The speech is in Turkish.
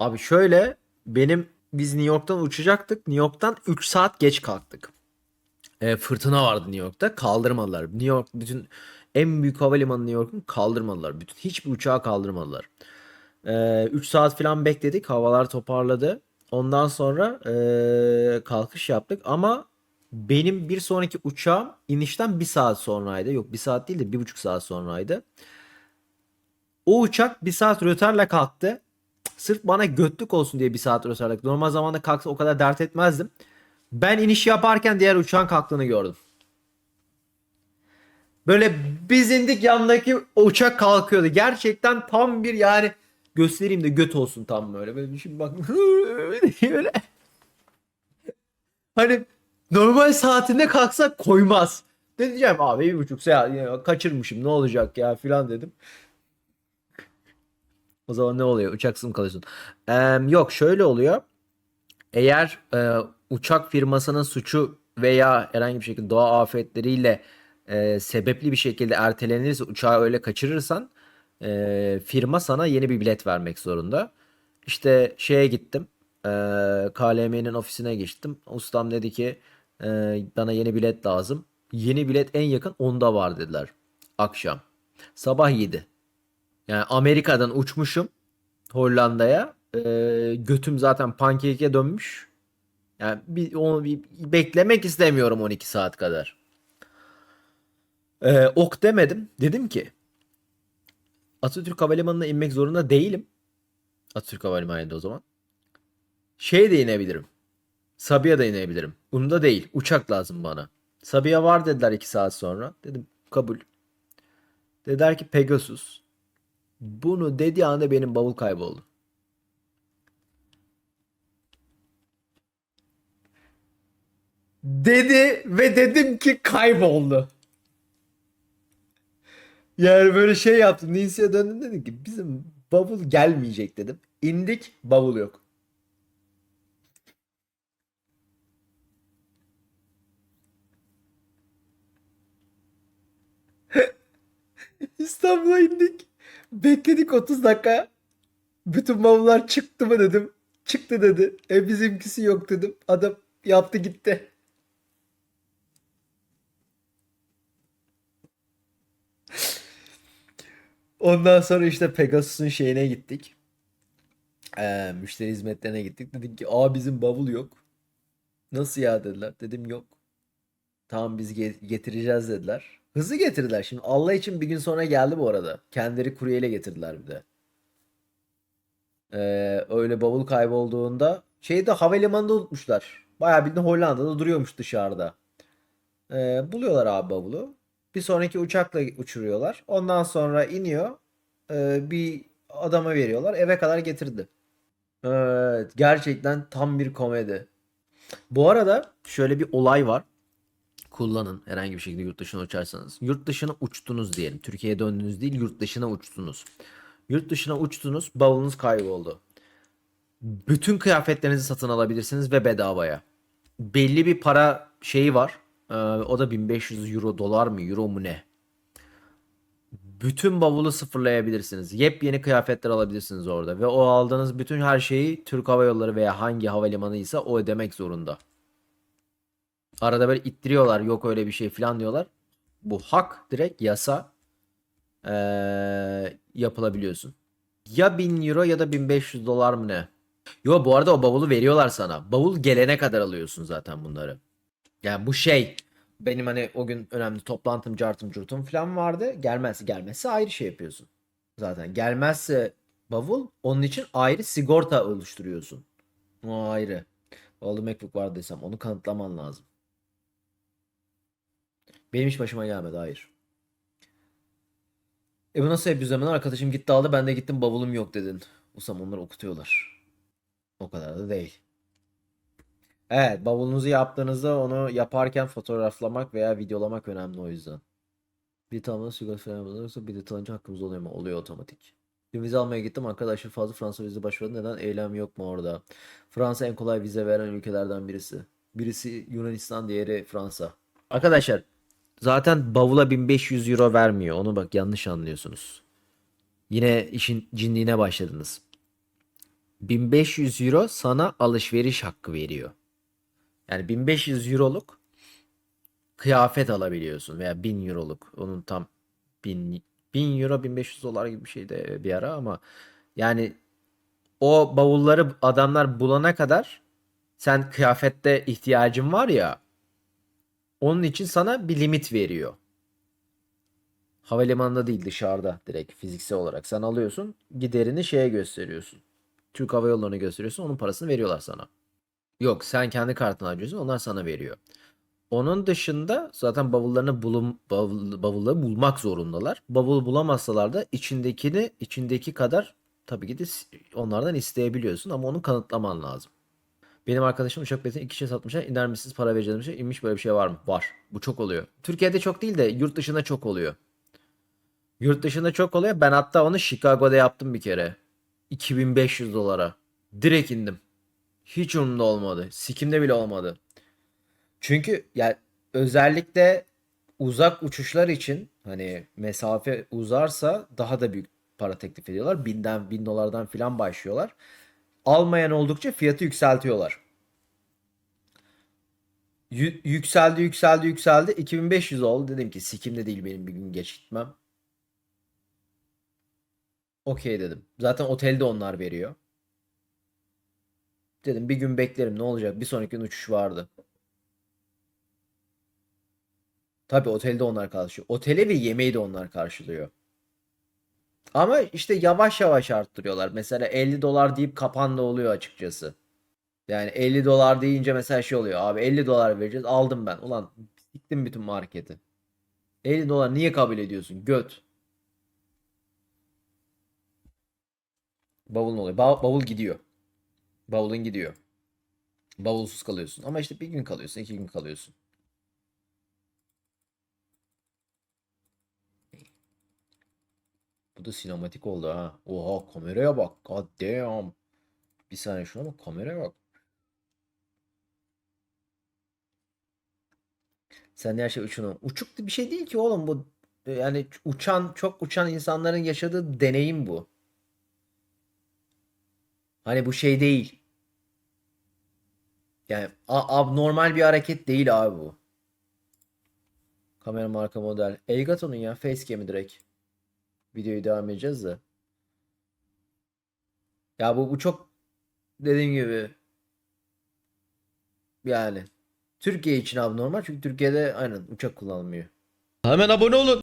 Abi şöyle benim biz New York'tan uçacaktık. New York'tan 3 saat geç kalktık. E, fırtına vardı New York'ta. Kaldırmadılar. New York bütün en büyük havalimanı New York'un kaldırmadılar. Bütün hiçbir uçağı kaldırmadılar. E, 3 saat falan bekledik. Havalar toparladı. Ondan sonra e, kalkış yaptık ama benim bir sonraki uçağım inişten bir saat sonraydı. Yok bir saat değil de bir buçuk saat sonraydı. O uçak bir saat rötarla kalktı. Sırf bana götlük olsun diye bir saat rötarla. Normal zamanda kalksa o kadar dert etmezdim. Ben iniş yaparken diğer uçağın kalktığını gördüm. Böyle biz indik yandaki uçak kalkıyordu. Gerçekten tam bir yani göstereyim de göt olsun tam böyle. Böyle şimdi bak böyle. Hani normal saatinde kalksak koymaz. Diyeceğim abi bir buçuk saat ya, kaçırmışım ne olacak ya filan dedim. O zaman ne oluyor? Uçaksız mı kalıyorsun? Eee, yok şöyle oluyor. Eğer e, uçak firmasının suçu veya herhangi bir şekilde doğa afetleriyle e, sebepli bir şekilde ertelenirse uçağı öyle kaçırırsan e, firma sana yeni bir bilet vermek zorunda. İşte şeye gittim. E, KLM'nin ofisine geçtim. Ustam dedi ki e, bana yeni bilet lazım. Yeni bilet en yakın 10'da var dediler. Akşam. Sabah 7. Yani Amerika'dan uçmuşum Hollanda'ya. Ee, götüm zaten pankeke dönmüş. Yani bir, onu bir beklemek istemiyorum 12 saat kadar. Ee, ok demedim. Dedim ki Atatürk Havalimanı'na inmek zorunda değilim. Atatürk Havalimanı'nda o zaman. Şey de inebilirim. Sabiha'da inebilirim. Bunda değil. Uçak lazım bana. Sabiha var dediler 2 saat sonra. Dedim kabul. Dediler ki Pegasus. Bunu dediği anda benim bavul kayboldu. Dedi ve dedim ki kayboldu. Yani böyle şey yaptım. Ninsi'ye döndüm dedim ki bizim bavul gelmeyecek dedim. İndik bavul yok. İstanbul'a indik. Bekledik 30 dakika. Bütün bavullar çıktı mı dedim. Çıktı dedi. E bizimkisi yok dedim. Adam yaptı gitti. Ondan sonra işte Pegasus'un şeyine gittik. Ee, müşteri hizmetlerine gittik. Dedik ki aa bizim bavul yok. Nasıl ya dediler. Dedim yok. Tamam biz ge- getireceğiz dediler. Hızlı getirdiler. Şimdi Allah için bir gün sonra geldi bu arada. Kendileri kuryeyle getirdiler bir de. Ee, öyle bavul kaybolduğunda şeyde havalimanında unutmuşlar. Bayağı bildiğin Hollanda'da duruyormuş dışarıda. Ee, buluyorlar abi bavulu. Bir sonraki uçakla uçuruyorlar. Ondan sonra iniyor. Ee, bir adama veriyorlar. Eve kadar getirdi. Evet, gerçekten tam bir komedi. Bu arada şöyle bir olay var. Kullanın herhangi bir şekilde yurt dışına uçarsanız. Yurt dışına uçtunuz diyelim. Türkiye'ye döndünüz değil, yurt dışına uçtunuz. Yurt dışına uçtunuz, bavulunuz kayboldu. Bütün kıyafetlerinizi satın alabilirsiniz ve bedavaya. Belli bir para şeyi var. Ee, o da 1500 euro, dolar mı, euro mu ne? Bütün bavulu sıfırlayabilirsiniz. Yepyeni kıyafetler alabilirsiniz orada. Ve o aldığınız bütün her şeyi Türk Hava Yolları veya hangi havalimanıysa o ödemek zorunda. Arada böyle ittiriyorlar yok öyle bir şey falan diyorlar. Bu hak direkt yasa ee, yapılabiliyorsun. Ya 1000 euro ya da 1500 dolar mı ne? Yo bu arada o bavulu veriyorlar sana. Bavul gelene kadar alıyorsun zaten bunları. Yani bu şey benim hani o gün önemli toplantım cartım curtum falan vardı. Gelmezse gelmezse ayrı şey yapıyorsun. Zaten gelmezse bavul onun için ayrı sigorta oluşturuyorsun. O ayrı. Oldu MacBook var desem onu kanıtlaman lazım. Benim hiç başıma gelmedi hayır. E bu nasıl yapıyoruz hemen arkadaşım gitti aldı ben de gittim bavulum yok dedin. Usam onları okutuyorlar. O kadar da değil. Evet bavulunuzu yaptığınızda onu yaparken fotoğraflamak veya videolamak önemli o yüzden. Bir tamamda sigara falan bulunursa bir detaylıca hakkımız oluyor mu? Oluyor otomatik. Dün vize almaya gittim arkadaşlar fazla Fransa vize başvurdu. Neden? Eylem yok mu orada? Fransa en kolay vize veren ülkelerden birisi. Birisi Yunanistan, diğeri Fransa. Arkadaşlar zaten bavula 1500 euro vermiyor. Onu bak yanlış anlıyorsunuz. Yine işin cinliğine başladınız. 1500 euro sana alışveriş hakkı veriyor. Yani 1500 euroluk kıyafet alabiliyorsun veya 1000 euroluk. Onun tam 1000, 1000 euro 1500 dolar gibi bir şeydi bir ara ama yani o bavulları adamlar bulana kadar sen kıyafette ihtiyacın var ya onun için sana bir limit veriyor. Havalimanında değil dışarıda direkt fiziksel olarak. Sen alıyorsun giderini şeye gösteriyorsun. Türk Hava Yolları'na gösteriyorsun onun parasını veriyorlar sana. Yok sen kendi kartını harcıyorsun onlar sana veriyor. Onun dışında zaten bavullarını bulum, bavul, bavulları bulmak zorundalar. Bavul bulamazsalar da içindekini içindeki kadar tabii ki de onlardan isteyebiliyorsun ama onu kanıtlaman lazım. Benim arkadaşım uçak biletini iki kişiye satmışlar. İner misiniz para vereceğiz demişler. İnmiş böyle bir şey var mı? Var. Bu çok oluyor. Türkiye'de çok değil de yurt dışında çok oluyor. Yurt dışında çok oluyor. Ben hatta onu Chicago'da yaptım bir kere. 2500 dolara. Direkt indim. Hiç umurumda olmadı. Sikimde bile olmadı. Çünkü yani özellikle uzak uçuşlar için hani mesafe uzarsa daha da büyük para teklif ediyorlar. Binden, bin dolardan filan başlıyorlar. Almayan oldukça fiyatı yükseltiyorlar. Yü- yükseldi yükseldi yükseldi. 2500 oldu. Dedim ki sikimde değil benim bir gün geç gitmem. Okey dedim. Zaten otelde onlar veriyor. Dedim bir gün beklerim ne olacak. Bir sonraki gün uçuş vardı. Tabii otelde onlar karşılıyor. Oteli ve yemeği de onlar karşılıyor. Ama işte yavaş yavaş arttırıyorlar. Mesela 50 dolar deyip kapan da oluyor açıkçası. Yani 50 dolar deyince mesela şey oluyor. Abi 50 dolar vereceğiz. Aldım ben. Ulan siktim bütün marketi. 50 dolar niye kabul ediyorsun? Göt. Bavulun oluyor. Ba- bavul gidiyor. Bavulun gidiyor. Bavulsuz kalıyorsun. Ama işte bir gün kalıyorsun, iki gün kalıyorsun. Bu da sinematik oldu ha. Oha kameraya bak. God damn. Bir saniye şuna bak kameraya bak. Sen her şey uçunu. Uçuk bir şey değil ki oğlum bu. Yani uçan çok uçan insanların yaşadığı deneyim bu. Hani bu şey değil. Yani abnormal bir hareket değil abi bu. Kamera marka model. Elgato'nun ya facecam'i direkt. Videoyu devam edeceğiz de. Ya bu bu çok dediğim gibi yani Türkiye için abnormal çünkü Türkiye'de aynen uçak kullanılmıyor. Hemen abone olun.